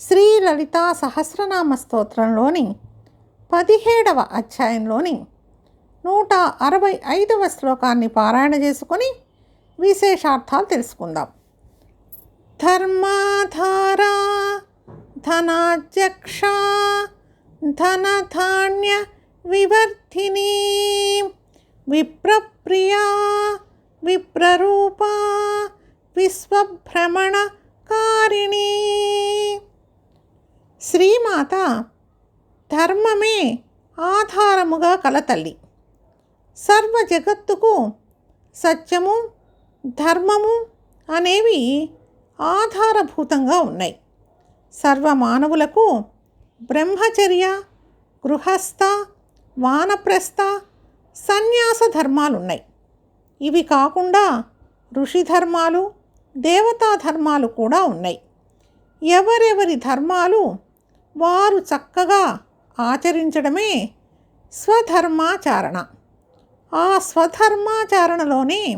శ్రీ లలితా సహస్రనామ స్తోత్రంలోని పదిహేడవ అధ్యాయంలోని నూట అరవై ఐదవ శ్లోకాన్ని పారాయణ చేసుకొని విశేషార్థాలు తెలుసుకుందాం. ధర్మాధారా ధనాధ్యక్ష ధనధాన్య వివర్ధిని విప్రప్రియా విప్రరూపా విశ్వభ్రమణకారిణి. శ్రీమాత ధర్మమే ఆధారముగా కల తల్లి. సర్వ జగత్తుకు సత్యము ధర్మము అనేవి ఆధారభూతంగా ఉన్నాయి. సర్వ మానవులకు బ్రహ్మచర్య గృహస్థ వానప్రస్థ సన్యాస ధర్మాలున్నాయి. ఇవి కాకుండా ఋషి ధర్మాలు దేవతా ధర్మాలు కూడా ఉన్నాయి. ఎవరెవరి ధర్మాలు వారు చక్కగా ఆచరించడమే స్వధర్మాచారణ. ఆ స్వధర్మాచారణలోనే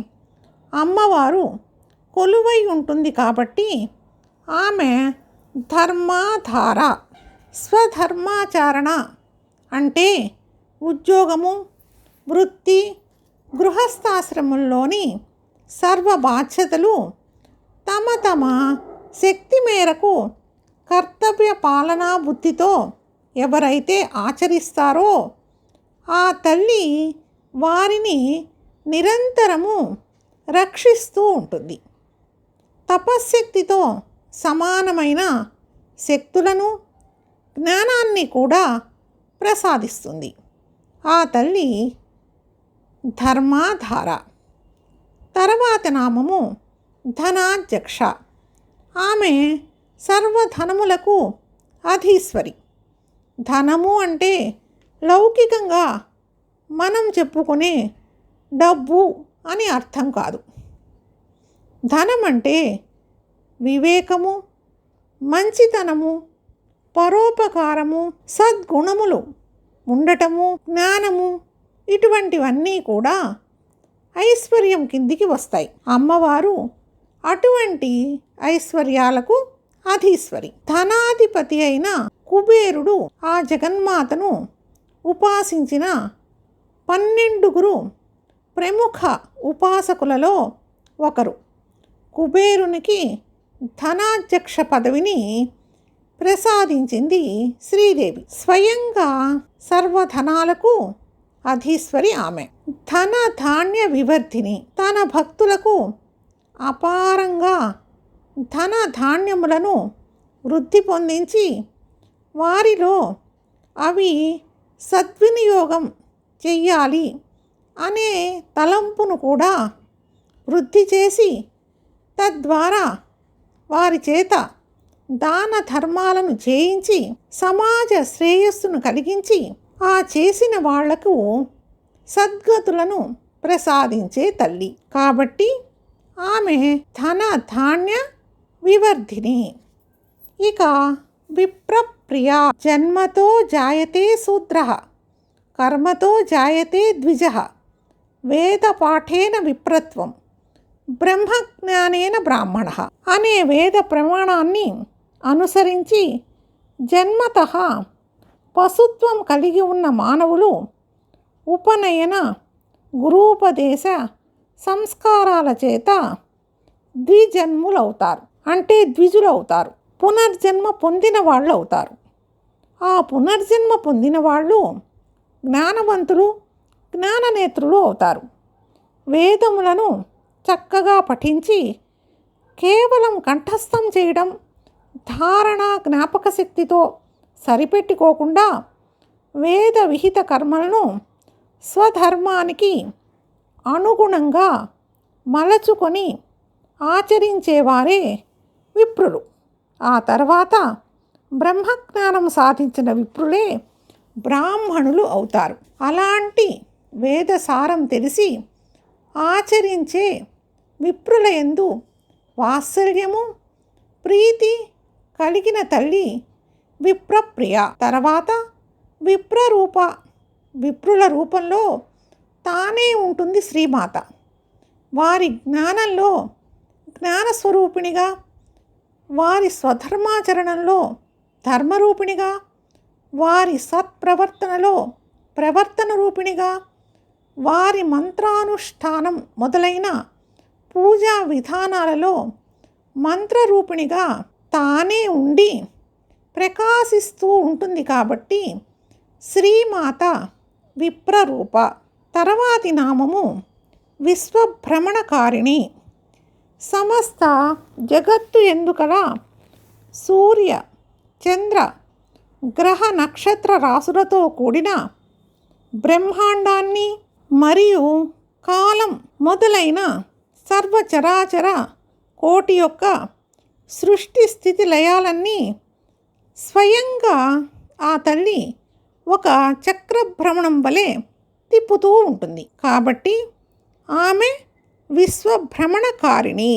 అమ్మవారు కొలువై ఉంటుంది కాబట్టి ఆమె ధర్మాధార. స్వధర్మాచారణ అంటే ఉద్యోగము వృత్తి గృహస్థాశ్రమంలోని సర్వ బాధ్యతలు తమ తమ శక్తి మేరకు కర్తవ్య పాలనా బుద్ధితో ఎవరైతే ఆచరిస్తారో ఆ తల్లి వారిని నిరంతరము రక్షిస్తూ ఉంటుంది. తపశ్శక్తితో సమానమైన శక్తులను జ్ఞానాన్ని కూడా ప్రసాదిస్తుంది. ఆ తల్లి ధర్మాధార. తర్వాత నామము ధనాధ్యక్ష. ఆమె సర్వధనములకు అధీశ్వరి. ధనము అంటే లౌకికంగా మనం చెప్పుకునే డబ్బు అని అర్థం కాదు. ధనం అంటే వివేకము మంచితనము పరోపకారము సద్గుణములు ఉండటము జ్ఞానము ఇటువంటివన్నీ కూడా ఐశ్వర్యం కిందికి వస్తాయి. అమ్మవారు అటువంటి ఐశ్వర్యాలకు అధీశ్వరి ధనాధిపతి అయిన కుబేరుడు ఆ జగన్మాతను ఉపాసించిన పన్నెండుగురు ప్రముఖ ఉపాసకులలో ఒకరు. కుబేరునికి ధనాధ్యక్ష పదవిని ప్రసాదించింది శ్రీదేవి. స్వయంగా సర్వధనాలకు అధీశ్వరి ఆమె. ధన ధాన్య వివర్ధిని తన భక్తులకు అపారంగా ధన ధాన్యములను వృద్ధి పొందించి వారిలో అవి సద్వినియోగం చెయ్యాలి అనే తలంపును కూడా వృద్ధి చేసి తద్వారా వారి చేత దాన ధర్మాలను చేయించి సమాజ శ్రేయస్సును కలిగించి ఆ చేసిన వాళ్ళకు సద్గతులను ప్రసాదించే తల్లి. కాబట్టి ఆమె ధన ధాన్య వివర్ధిని. ఇక విప్రప్రియ జన్మతో జాయతే శూద్ర కర్మతో జాయతే ద్విజ వేదపాఠేన విప్రత్వం బ్రహ్మజ్ఞానేన బ్రాహ్మణ అనే వేద ప్రమాణాన్ని అనుసరించి జన్మత పశుత్వం కలిగి ఉన్న మానవులు ఉపనయన గురూపదేశ సంస్కారాల చేత ద్విజన్ములవుతారు. అంటే ద్విజులు అవుతారు పునర్జన్మ పొందిన వాళ్ళు అవుతారు ఆ పునర్జన్మ పొందిన వాళ్ళు జ్ఞానవంతులు జ్ఞాననేత్రులు అవుతారు. వేదములను చక్కగా పఠించి కేవలం కంఠస్థం చేయడం ధారణ జ్ఞాపక శక్తితో సరిపెట్టుకోకుండా వేద విహిత కర్మలను స్వధర్మానికి అనుగుణంగా మలచుకొని ఆచరించేవారే విప్రులు ఆ తర్వాత బ్రహ్మజ్ఞానం సాధించిన విప్రులే బ్రాహ్మణులు అవుతారు. అలాంటి వేద సారం తెలిసి ఆచరించే విప్రుల ఎందు వాత్సల్యము ప్రీతి కలిగిన తల్లి విప్రప్రియ. తర్వాత విప్రరూప విప్రుల రూపంలో తానే ఉంటుంది శ్రీమాత. వారి జ్ఞానంలో జ్ఞానస్వరూపిణిగా వారి స్వధర్మాచరణంలో ధర్మరూపిణిగా వారి సత్ప్రవర్తనలో ప్రవర్తన రూపిణిగా వారి మంత్రానుష్ఠానం మొదలైన పూజా విధానాలలో మంత్రరూపిణిగా తానే ఉండి ప్రకాశిస్తూ ఉంటుంది కాబట్టి శ్రీమాత విప్రరూప తర్వాతి నామము విశ్వభ్రమణకారిణి. సమస్త జగత్తు ఎందుకల? సూర్య చంద్ర గ్రహ నక్షత్ర రాసులతో కూడిన బ్రహ్మాండాన్ని మరియు కాలం మొదలైన సర్వచరాచర కోటి యొక్క సృష్టి స్థితి లయాలన్నీ స్వయంగా ఆ తల్లి ఒక చక్రభ్రమణం వలె తిప్పుతూ ఉంటుంది. కాబట్టి ఆమె విశ్వభ్రమణకారిణి.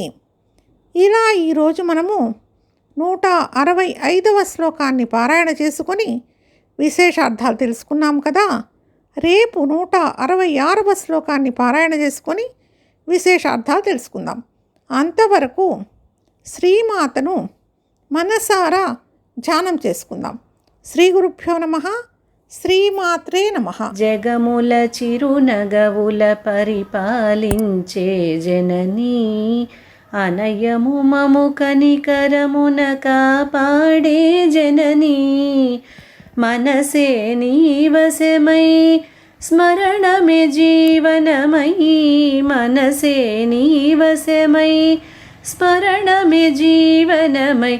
ఇలా ఈరోజు మనము నూట అరవై ఐదవ శ్లోకాన్ని పారాయణ చేసుకొని విశేషార్థాలు తెలుసుకున్నాం కదా. రేపు నూట అరవై ఆరవ శ్లోకాన్ని పారాయణ చేసుకొని విశేషార్థాలు తెలుసుకుందాం. అంతవరకు శ్రీమాతను మనసారా ధ్యానం చేసుకుందాం. శ్రీ గురుభ్యో నమ. శ్రీమాత్రే నమ. జగముల చిరునగవుల పరిపాలించే జననీ అనయము మము కనికరమున కాపాడే జననీ. మనసే నీవశమై స్మరణమే జీవనమై. మనసే నీవశమై స్మరణమే జీవనమై